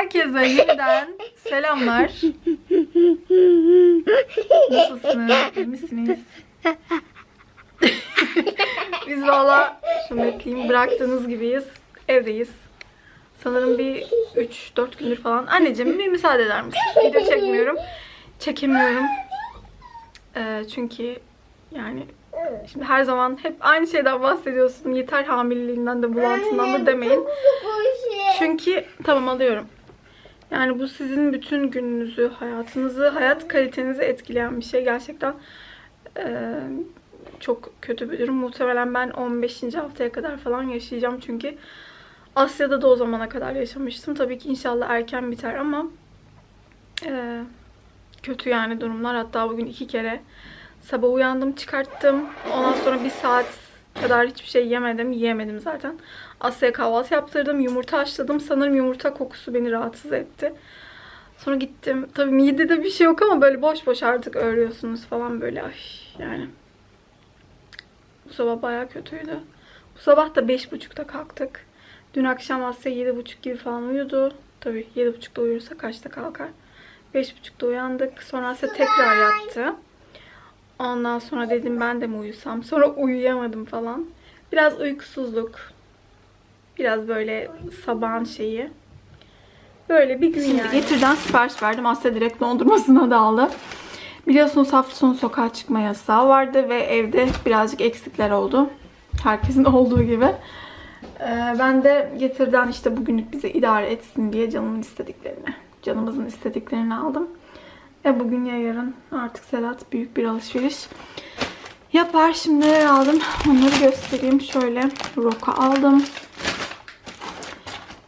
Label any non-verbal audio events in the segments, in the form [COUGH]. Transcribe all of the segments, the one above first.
Herkese yeniden selamlar. Nasılsınız? İyi misiniz? [LAUGHS] Biz valla şunu ekleyeyim bıraktığınız gibiyiz. Evdeyiz. Sanırım bir 3-4 gündür falan. Anneciğim bir müsaade eder misin? Video çekmiyorum. Çekemiyorum. Ee, çünkü yani şimdi her zaman hep aynı şeyden bahsediyorsun. Yeter hamileliğinden de bulantından da demeyin. Çünkü tamam alıyorum. Yani bu sizin bütün gününüzü, hayatınızı, hayat kalitenizi etkileyen bir şey. Gerçekten eee, çok kötü bir durum. Muhtemelen ben 15. haftaya kadar falan yaşayacağım. Çünkü Asya'da da o zamana kadar yaşamıştım. Tabii ki inşallah erken biter ama eee, kötü yani durumlar. Hatta bugün iki kere sabah uyandım, çıkarttım. Ondan sonra bir saat kadar hiçbir şey yemedim. Yiyemedim zaten. Asya'ya kahvaltı yaptırdım. Yumurta haşladım. Sanırım yumurta kokusu beni rahatsız etti. Sonra gittim. Tabii midede bir şey yok ama böyle boş boş artık örüyorsunuz falan böyle. Ay yani. Bu sabah bayağı kötüydü. Bu sabah da 5.30'da kalktık. Dün akşam Asya 7.30 gibi falan uyudu. Tabii 7.30'da uyursa kaçta kalkar? 5.30'da uyandık. Sonra Asya tekrar yattı. Ondan sonra dedim ben de mi uyusam? Sonra uyuyamadım falan. Biraz uykusuzluk. Biraz böyle sabahın şeyi. Böyle bir gün yani. Getirden sipariş verdim. Asya direkt dondurmasına daldı. Biliyorsunuz hafta sonu sokağa çıkma yasağı vardı ve evde birazcık eksikler oldu. Herkesin [LAUGHS] olduğu gibi. Ee, ben de getirden işte bugünlük bize idare etsin diye canımın istediklerini, canımızın istediklerini aldım. Ve bugün ya yarın artık Sedat büyük bir alışveriş yapar. Şimdi neler aldım onları göstereyim. Şöyle roka aldım.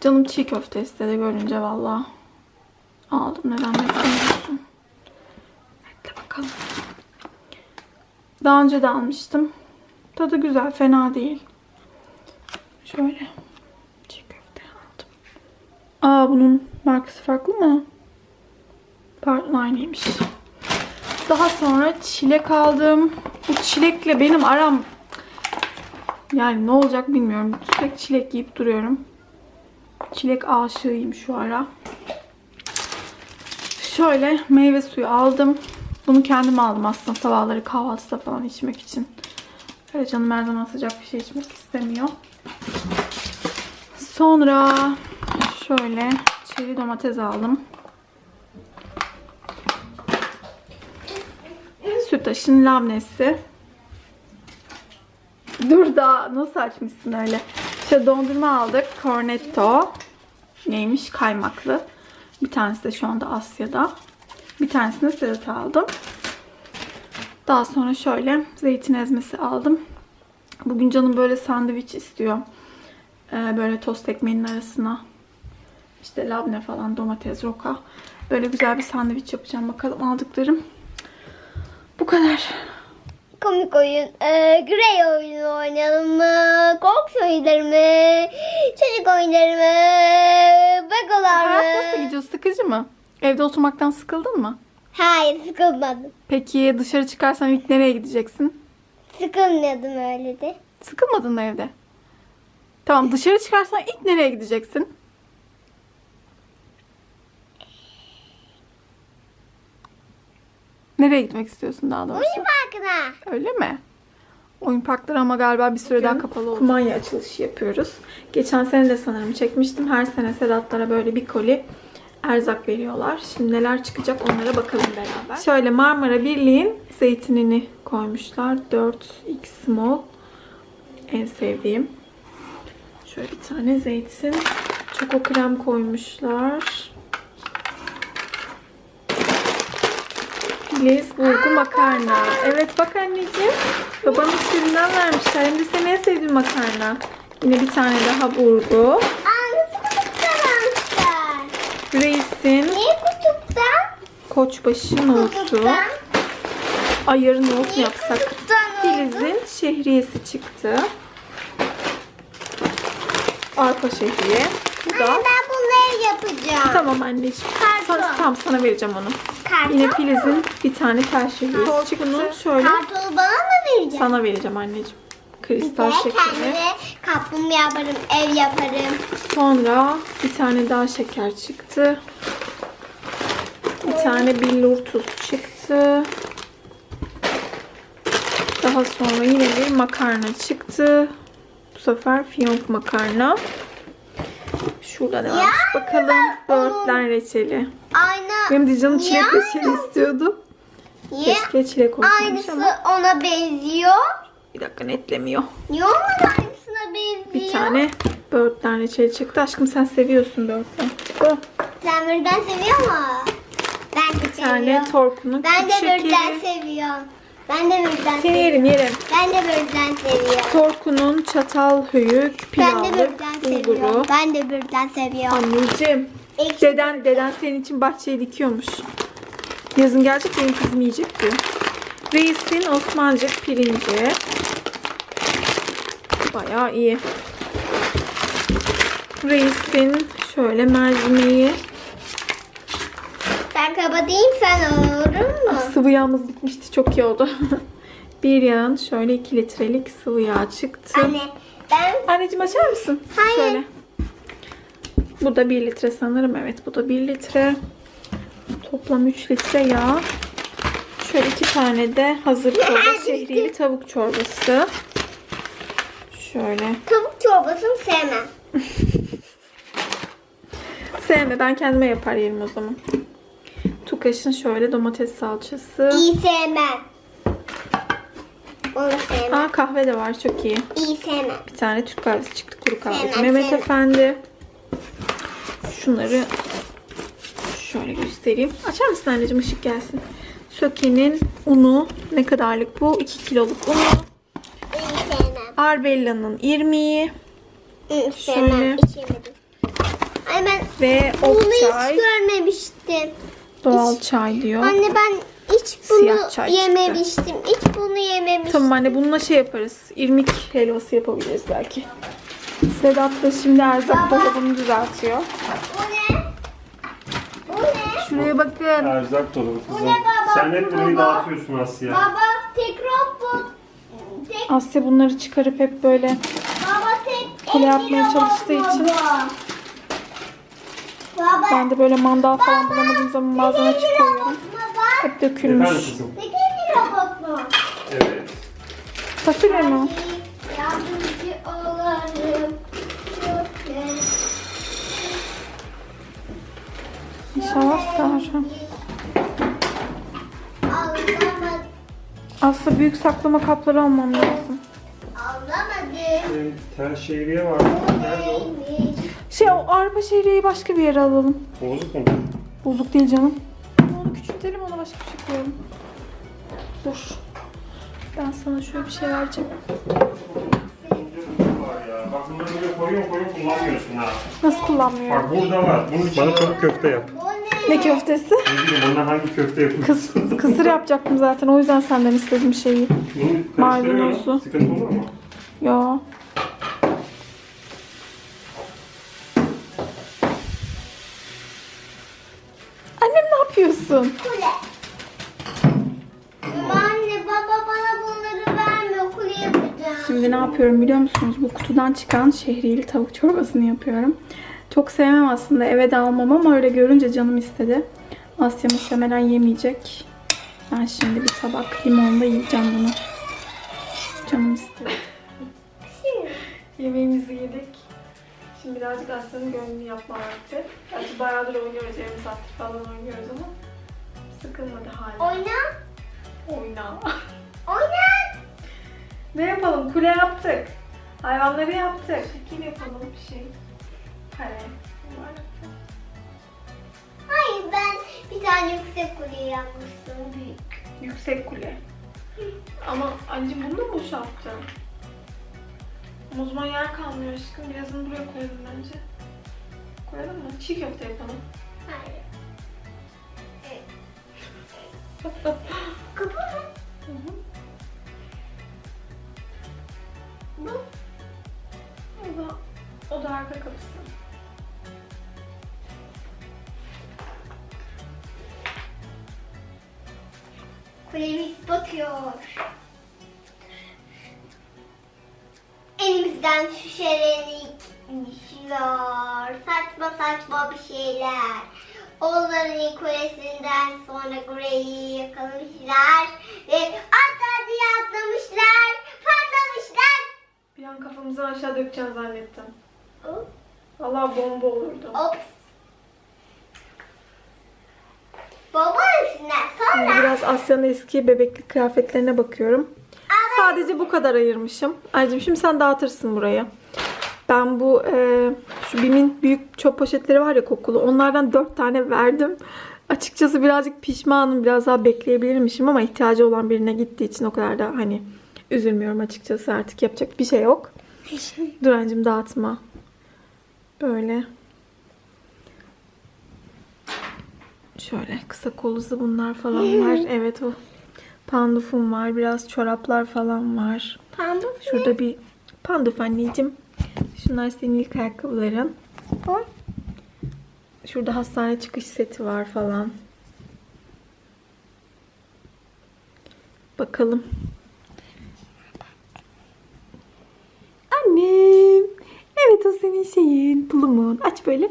Canım çiğ köfte istedi görünce valla. Aldım neden beklemiyorsun? Bekle bakalım. Daha önce de almıştım. Tadı güzel fena değil. Şöyle çiğ köfte aldım. Aa bunun markası farklı mı? Pardon aynıymış. Daha sonra çilek aldım. Bu çilekle benim aram yani ne olacak bilmiyorum. Sürekli çilek yiyip duruyorum. Çilek aşığıyım şu ara. Şöyle meyve suyu aldım. Bunu kendim aldım aslında sabahları kahvaltıda falan içmek için. Öyle canım her zaman sıcak bir şey içmek istemiyor. Sonra şöyle çeri domates aldım. Sütaş'ın labnesi. Dur da nasıl açmışsın öyle? İşte dondurma aldık. Cornetto. Neymiş? Kaymaklı. Bir tanesi de şu anda Asya'da. Bir tanesini Sedat'a aldım. Daha sonra şöyle zeytin ezmesi aldım. Bugün canım böyle sandviç istiyor. Ee, böyle tost ekmeğinin arasına işte labne falan domates, roka. Böyle güzel bir sandviç yapacağım. Bakalım aldıklarım. Bu kadar. Komik oyun. Ee, Grey oyunu oynayalım mı? Korku oyunları mı? Çocuk oyunları mı? Begolar mı? Hayat nasıl gidiyor? Sıkıcı mı? Evde oturmaktan sıkıldın mı? Hayır sıkılmadım. Peki dışarı çıkarsan ilk nereye gideceksin? Sıkılmadım öyle de. Sıkılmadın mı evde? Tamam dışarı çıkarsan ilk nereye gideceksin? Nereye gitmek istiyorsun daha doğrusu? Oyun parkına. Öyle mi? Oyun parkları ama galiba bir süre daha kapalı olacak. Kumanya açılışı yapıyoruz. Geçen sene de sanırım çekmiştim. Her sene Sedatlara böyle bir koli erzak veriyorlar. Şimdi neler çıkacak onlara bakalım beraber. Şöyle Marmara Birliği'nin zeytinini koymuşlar. 4x small. En sevdiğim. Şöyle bir tane zeytin. Çoko krem koymuşlar. Filiz burgu makarna. Evet bak anneciğim. Babanın istediğinden vermişler. Hem de senin en sevdiğin makarna. Yine bir tane daha burgu. Reis'in Niye kutuptan? koçbaşı nohutu. Kutuptan. Ay yarın nohut mu yapsak? Kutuptan oldu. Filiz'in şehriyesi çıktı. Arpa şehriye. Bu Anne da. ben bunları yapacağım. Tamam anneciğim. Karton. Sana, tamam sana vereceğim onu. Karton Yine? Filiz'in bir tane tel şehriyesi çıktı. Şöyle Kartonu bana mı vereceksin? sana vereceğim anneciğim. kristal Ve şekeri. kendime kaplumbağa yaparım, ev yaparım. Sonra bir tane daha şeker çıktı. Bir tane billur tuz çıktı. Daha sonra yine bir makarna çıktı. Bu sefer fiyonk makarna. Şurada ne varmış bakalım. Böğürtlen reçeli. Aynı. Benim de canım çilek Ya. reçeli istiyordu. Niye? Keşke çilek olsaymış Aynısı ama. ona benziyor. Bir dakika netlemiyor. Niye onun aynısına benziyor? Bir tane böğürtlen reçeli çıktı. Aşkım sen seviyorsun böğürtlen. Bu. Sen birden seviyor mu? Ben de Bir tane seviyorum. torkunun Ben de şekeri. seviyorum. Ben de birden Seni yerim yerim. Ben de birden seviyorum. Torkunun çatal höyük, Ben de birden bulguru. Ben de birden seviyorum. Anneciğim. Ekşi Deden, deden senin için bahçeyi dikiyormuş. Yazın gelecek benim kızım yiyecek diyor. Reis'in Osmancık pirinci. Bayağı iyi. Reis'in şöyle mercimeği. Ben kapatayım sen olur mu? Sıvı yağımız bitmişti. Çok iyi oldu. [LAUGHS] bir yağın şöyle 2 litrelik sıvı yağ çıktı. Anne ben Anneciğim açar mısın? Hayır. Şöyle. Bu da 1 litre sanırım. Evet bu da 1 litre. Toplam 3 litre yağ. Şöyle iki tane de hazır çorba şehriyeli tavuk çorbası. Şöyle. tavuk çorbasını sevmem. [LAUGHS] Sevme ben kendime yapar yerim o zaman. Tukaş'ın şöyle domates salçası. İyi sevmem. Onu sevmem. Aa kahve de var çok iyi. İyi sevmem. Bir tane Türk kahvesi çıktı kuru. Sevmem, Mehmet sevmem. Efendi. Şunları şöyle göstereyim. Açar mısın anneciğim ışık gelsin. Söke'nin unu ne kadarlık bu? 2 kiloluk unu. Arbella'nın irmiği İyi Şöyle. Ay ben ve bunu hiç görmemiştim. Doğal çay diyor. Anne ben hiç Siyah bunu çay çıktı. yememiştim. Hiç bunu yememiştim. Tamam anne bununla şey yaparız. İrmik helvası yapabiliriz belki. Sedat da şimdi erzak Baba. dolabını düzeltiyor. Bu ne? Bu ne? Şuraya bakın. Erzak dolabı kızım. ne baba? Sen hep Baba. dağıtıyorsun Asya. Baba tekrar bu. Tek, Asya bunları çıkarıp hep böyle baba tek. Kule yapmaya çalıştığı için. Baba. Baba. ben de böyle mandal falan bulamadığım zaman robot mu var? Hep Efendim dökülmüş. kızım. Tek elli robot mu? Evet. Fasulye mi? Yardımcı. Çok güzel. İnşallah sığar. Ağlamadım. Aslında büyük saklama kapları almam lazım. Ağlamadım. Ee, Tel şehriye var. Nerede o? Neymiş? Şey o arpa şehriyeyi başka bir yere alalım. Bozuk mu? Bozuk değil canım. Onu küçültelim ona başka bir şey koyalım. Dur. Ben sana şöyle bir şey vereceğim. Var ya. Bak bunları böyle koyuyorsun koyuyorsun kullanmıyorsun ha. Nasıl kullanmıyorum? Bak burada var. Bunun için bana tavuk köfte yap. Ne? Ne köftesi? Ne bileyim ondan hangi köfte Kıs, yapıyorsun? kısır yapacaktım zaten. O yüzden senden istedim şeyi. Bunu Maydanozu. karıştırıyorum. Sıkıntı olur mu? Ya. Yapıyorsun? Kule. Anne baba bana bunları verme. Kule yapacağım. Şimdi ne yapıyorum biliyor musunuz? Bu kutudan çıkan şehriyeli tavuk çorbasını yapıyorum. Çok sevmem aslında eve de almam ama öyle görünce canım istedi. Asya muhtemelen yemeyecek. Ben şimdi bir tabak limonla yiyeceğim bunu. Canım istedi. Yemeğimizi yedik. Şimdi birazcık Asya'nın gönlünü yapma vakti. Gerçi bayağıdır oynuyoruz, yarım saattir falan oynuyoruz ama sıkılmadı hala. Oyna. Oyna. Oyna. Ne yapalım? Kule yaptık. Hayvanları yaptık. Şekil yapalım bir şey. Kare. Hayır ben bir tane yüksek kule yapmıştım. Büyük. Yüksek kule. Ama anneciğim bunu da mı boşaltacağım? Zaman yer kalmıyor aşkım. Birazını buraya koyalım bence. Koyalım mı? Çiğ köfte yapalım. Hayır. Kapı mı? Hı hı. Bu. O da, o arka kapısı. Kulemiz batıyor. denizden şişerek düşüyor. Saçma saçma bir şeyler. Onların kulesinden sonra Grey'i yakalamışlar. Ve atla diye atlamışlar. Patlamışlar. Bir an kafamızı aşağı dökeceğiz zannettim. Hop. Vallahi bomba olurdu. Ops. Baba üstünden sonra biraz Asya'nın eski bebeklik kıyafetlerine bakıyorum. Sadece bu kadar ayırmışım. Aycım şimdi sen dağıtırsın buraya. Ben bu e, şu Bim'in büyük çöp poşetleri var ya kokulu. Onlardan dört tane verdim. Açıkçası birazcık pişmanım. Biraz daha bekleyebilirmişim ama ihtiyacı olan birine gittiği için o kadar da hani üzülmüyorum açıkçası. Artık yapacak bir şey yok. [LAUGHS] Durancım dağıtma. Böyle. Şöyle kısa koluzlu bunlar falan var. [LAUGHS] Evet o pandufum var. Biraz çoraplar falan var. pamuk Şurada bir panduf anneciğim. Şunlar senin ilk ayakkabıların. bu. Şurada hastane çıkış seti var falan. Bakalım. Annem. Evet o senin şeyin. Pulumun. Aç böyle.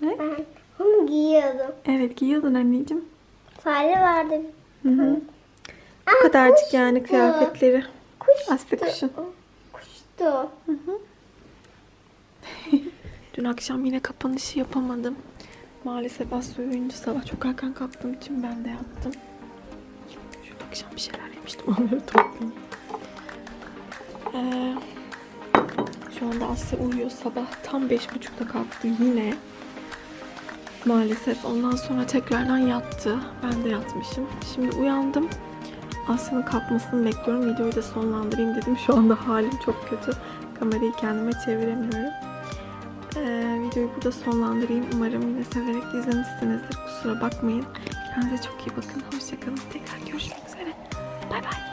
Ne? Ben onu giyiyordum. Evet giyiyordun anneciğim. Fare vardı. Hı hı. Bu kadarcık yani kıyafetleri. Kuştu. Aslı kuşun. Kuştu. [LAUGHS] Dün akşam yine kapanışı yapamadım. Maalesef Aslı uyuyunca sabah çok erken kalktığım için ben de yaptım. Şu akşam bir şeyler yemiştim [LAUGHS] onları toplayayım. Ee, şu anda Aslı uyuyor sabah tam beş buçukta kalktı yine. Maalesef ondan sonra tekrardan yattı. Ben de yatmışım. Şimdi uyandım. Aslı'nın kalkmasını bekliyorum. Videoyu da sonlandırayım dedim. Şu anda halim çok kötü. Kamerayı kendime çeviremiyorum. Ee, videoyu burada sonlandırayım. Umarım yine severek izlemişsinizdir. Kusura bakmayın. Kendinize çok iyi bakın. Hoşçakalın. Tekrar görüşmek üzere. Bay bay.